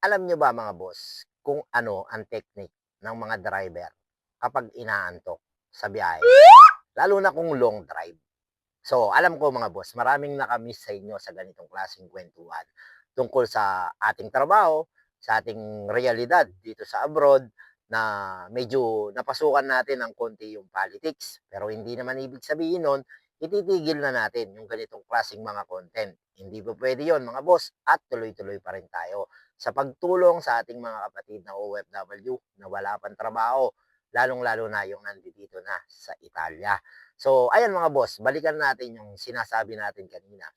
Alam nyo ba mga boss, kung ano ang technique ng mga driver kapag inaantok sa biyahe? Lalo na kung long drive. So, alam ko mga boss, maraming nakamiss sa inyo sa ganitong klaseng kwentuhan tungkol sa ating trabaho, sa ating realidad dito sa abroad na medyo napasukan natin ng konti yung politics. Pero hindi naman ibig sabihin nun, ititigil na natin yung ganitong klaseng mga content. Hindi po pwede yon mga boss at tuloy-tuloy pa rin tayo sa pagtulong sa ating mga kapatid na OFW na wala pang trabaho, lalong-lalo na yung nandito na sa Italia. So, ayan mga boss, balikan natin yung sinasabi natin kanina.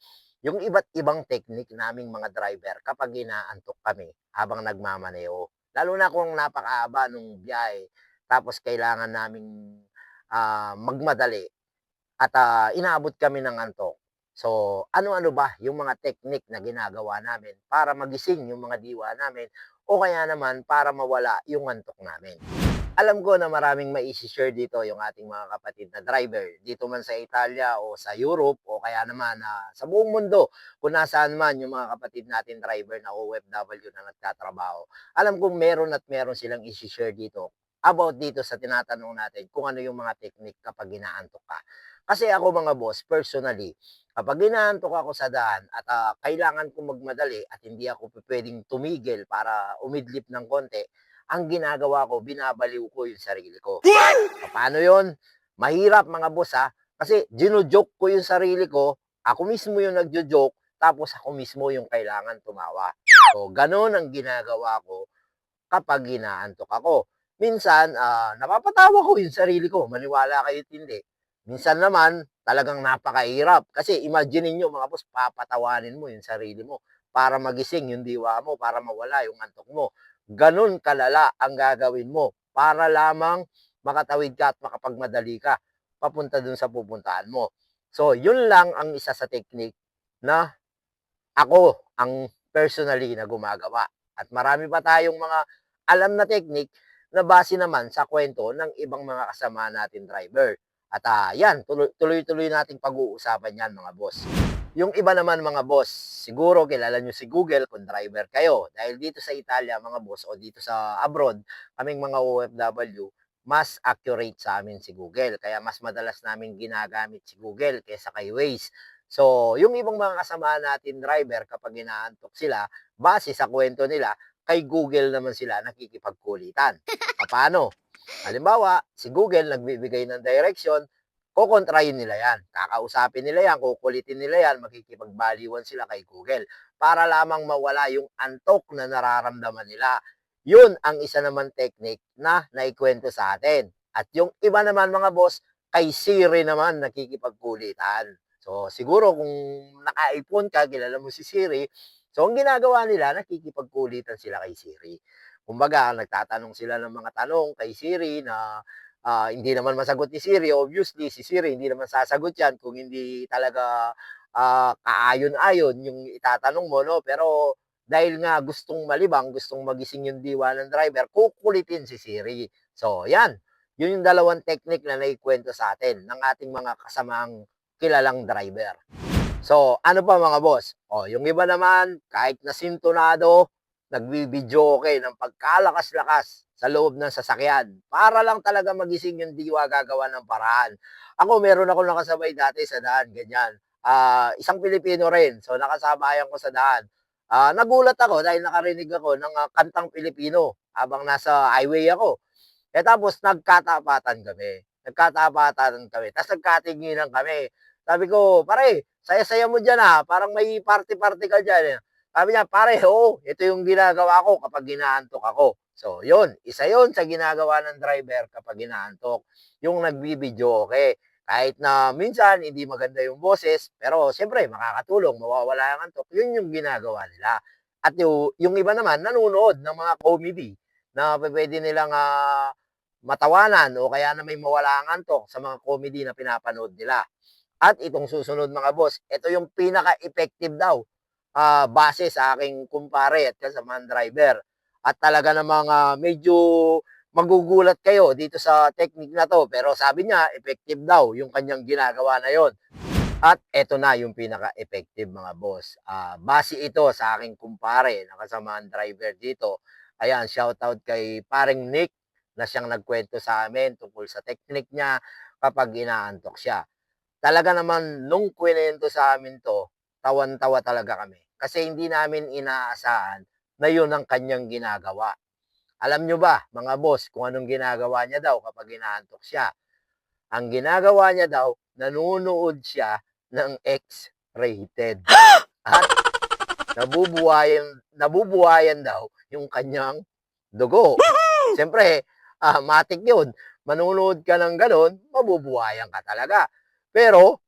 Yung iba't ibang technique naming mga driver kapag inaantok kami habang nagmamaneho. Lalo na kung napakaaba nung biyahe, tapos kailangan naming ah, magmadali at ah, inaabot kami ng antok. So, ano-ano ba yung mga technique na ginagawa namin para magising yung mga diwa namin o kaya naman para mawala yung antok namin. Alam ko na maraming mai-share dito yung ating mga kapatid na driver dito man sa Italia o sa Europe o kaya naman na sa buong mundo kung nasaan man yung mga kapatid natin driver na OFW na nagtatrabaho. Alam kong meron at meron silang i-share dito about dito sa tinatanong natin kung ano yung mga technique kapag inaantok ka. Kasi ako mga boss, personally, kapag inaantok ako sa daan at ah, kailangan ko magmadali at hindi ako pwedeng tumigil para umidlip ng konti, ang ginagawa ko, binabaliw ko yung sarili ko. Paano yon? Mahirap mga boss ha, kasi gino-joke ko yung sarili ko, ako mismo yung nagjo-joke, tapos ako mismo yung kailangan tumawa. So, ganun ang ginagawa ko kapag inaantok ako. Minsan, ah, napapatawa ko yung sarili ko, maniwala kayo hindi. Minsan naman, talagang napakahirap. Kasi imagine niyo mga boss, papatawanin mo yung sarili mo para magising yung diwa mo, para mawala yung antok mo. Ganun kalala ang gagawin mo para lamang makatawid ka at makapagmadali ka papunta dun sa pupuntahan mo. So, yun lang ang isa sa technique na ako ang personally na gumagawa. At marami pa tayong mga alam na technique na base naman sa kwento ng ibang mga kasama natin driver. At ah, yan, tuloy- tuloy-tuloy nating pag-uusapan yan mga boss. Yung iba naman mga boss, siguro kilala nyo si Google kung driver kayo. Dahil dito sa Italia mga boss o dito sa abroad, kaming mga OFW, mas accurate sa amin si Google. Kaya mas madalas namin ginagamit si Google kaysa kay Waze. So, yung ibang mga kasama natin driver kapag inaantok sila, base sa kwento nila, kay Google naman sila nakikipagkulitan. Paano? Halimbawa, si Google nagbibigay ng direction, kukontrahin nila yan. Kakausapin nila yan, kukulitin nila yan, makikipagbaliwan sila kay Google para lamang mawala yung antok na nararamdaman nila. Yun ang isa naman technique na naikwento sa atin. At yung iba naman mga boss, kay Siri naman nakikipagkulitan. So, siguro kung naka-iPhone ka, kilala mo si Siri, so ang ginagawa nila, nakikipagkulitan sila kay Siri. Kumbaga, nagtatanong sila ng mga tanong kay Siri na ah, hindi naman masagot ni Siri. Obviously, si Siri hindi naman sasagot yan kung hindi talaga ah, kaayon-ayon yung itatanong mo, no? Pero dahil nga gustong malibang, gustong magising yung diwa ng driver, kukulitin si Siri. So, yan. Yun yung dalawang technique na naikwento sa atin ng ating mga kasamaang kilalang driver. So, ano pa mga boss? O, yung iba naman, kahit na sintonado, nagbibidyo okay ng pagkalakas-lakas sa loob ng sasakyan para lang talaga magising yung diwa gagawa ng paraan. Ako, meron ako nakasabay dati sa daan, ganyan. Ah, isang Pilipino rin, so nakasabayan ko sa daan. Ah, nagulat ako dahil nakarinig ako ng ah, kantang Pilipino habang nasa highway ako. Eh tapos nagkatapatan kami. Nagkatapatan kami. Tapos nagkatinginan kami. Sabi ko, pare, saya-saya mo dyan ha. Parang may party-party ka dyan. eh." Sabi niya, pare, oo, ito yung ginagawa ko kapag ginaantok ako. So, yun. Isa yun sa ginagawa ng driver kapag ginaantok. Yung nagbibideo, okay. Kahit na minsan hindi maganda yung boses, pero siyempre makakatulong, mawawala ang antok. Yun yung ginagawa nila. At yung, yung iba naman, nanonood ng mga comedy na pwede nilang ah, matawanan o kaya na may mawala ang antok sa mga comedy na pinapanood nila. At itong susunod mga boss, ito yung pinaka-effective daw ah, base sa aking kumpare at kasamang driver. At talaga namang ah, medyo magugulat kayo dito sa technique na to. Pero sabi niya, effective daw yung kanyang ginagawa na yon. At eto na yung pinaka-effective mga boss. Ah, base ito sa aking kumpare na kasamahan driver dito. Ayan, shoutout kay paring Nick na siyang nagkwento sa amin tungkol sa technique niya kapag inaantok siya. Talaga naman nung kwento sa amin to, tawan-tawa talaga kami. Kasi hindi namin inaasahan na yun ang kanyang ginagawa. Alam nyo ba, mga boss, kung anong ginagawa niya daw kapag inaantok siya? Ang ginagawa niya daw, nanonood siya ng X-rated. At nabubuhayan, nabubuhayan daw yung kanyang dugo. Siyempre, ah, matik yun. Manunood ka ng ganun, mabubuhayan ka talaga. Pero,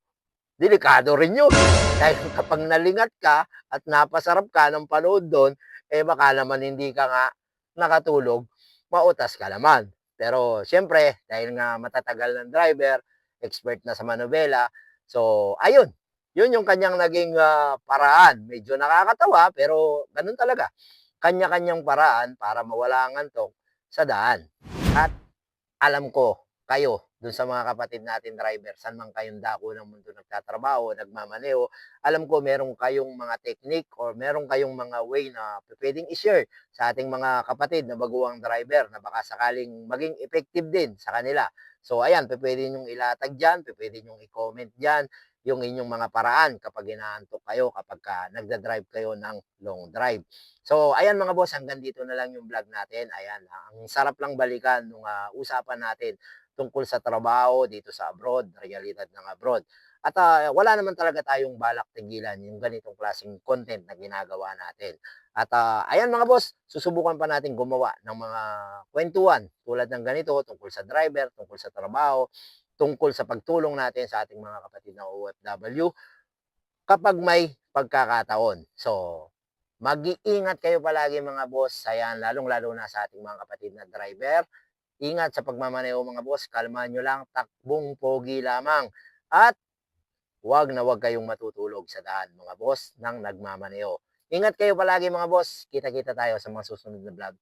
delikado rin yun. Dahil kapag nalingat ka at napasarap ka ng panood doon, eh baka naman hindi ka nga nakatulog, mautas ka naman. Pero, siyempre, dahil nga matatagal ng driver, expert na sa manobela, so, ayun, yun yung kanyang naging ah, paraan. Medyo nakakatawa, pero ganun talaga. Kanya-kanyang paraan para mawala ang antok sa daan. At alam ko, kayo, dun sa mga kapatid natin driver, saan man kayong dako ng mundo nagtatrabaho, nagmamaneho, alam ko meron kayong mga technique or meron kayong mga way na pwedeng i-share sa ating mga kapatid na baguang driver na baka sakaling maging effective din sa kanila. So ayan, pwede nyong ilatag dyan, pwede nyong i-comment dyan yung inyong mga paraan kapag inaantok kayo, kapag ka nagda-drive kayo ng long drive. So, ayan mga boss, hanggang dito na lang yung vlog natin. Ayan, ang sarap lang balikan nung ah, usapan natin tungkol sa trabaho dito sa abroad, realidad ng abroad. At ah, wala naman talaga tayong balak tigilan yung ganitong klaseng content na ginagawa natin. At ah, ayan mga boss, susubukan pa natin gumawa ng mga kwentuhan tulad ng ganito tungkol sa driver, tungkol sa trabaho, tungkol sa pagtulong natin sa ating mga kapatid na OFW kapag may pagkakataon. So, mag-iingat kayo palagi mga boss. Ayan, lalong-lalo na sa ating mga kapatid na driver. Ingat sa pagmamaneho mga boss. Kalmahan nyo lang, takbong pogi lamang. At wag na wag kayong matutulog sa daan mga boss nang nagmamaneho. Ingat kayo palagi mga boss. Kita-kita tayo sa mga susunod na vlog.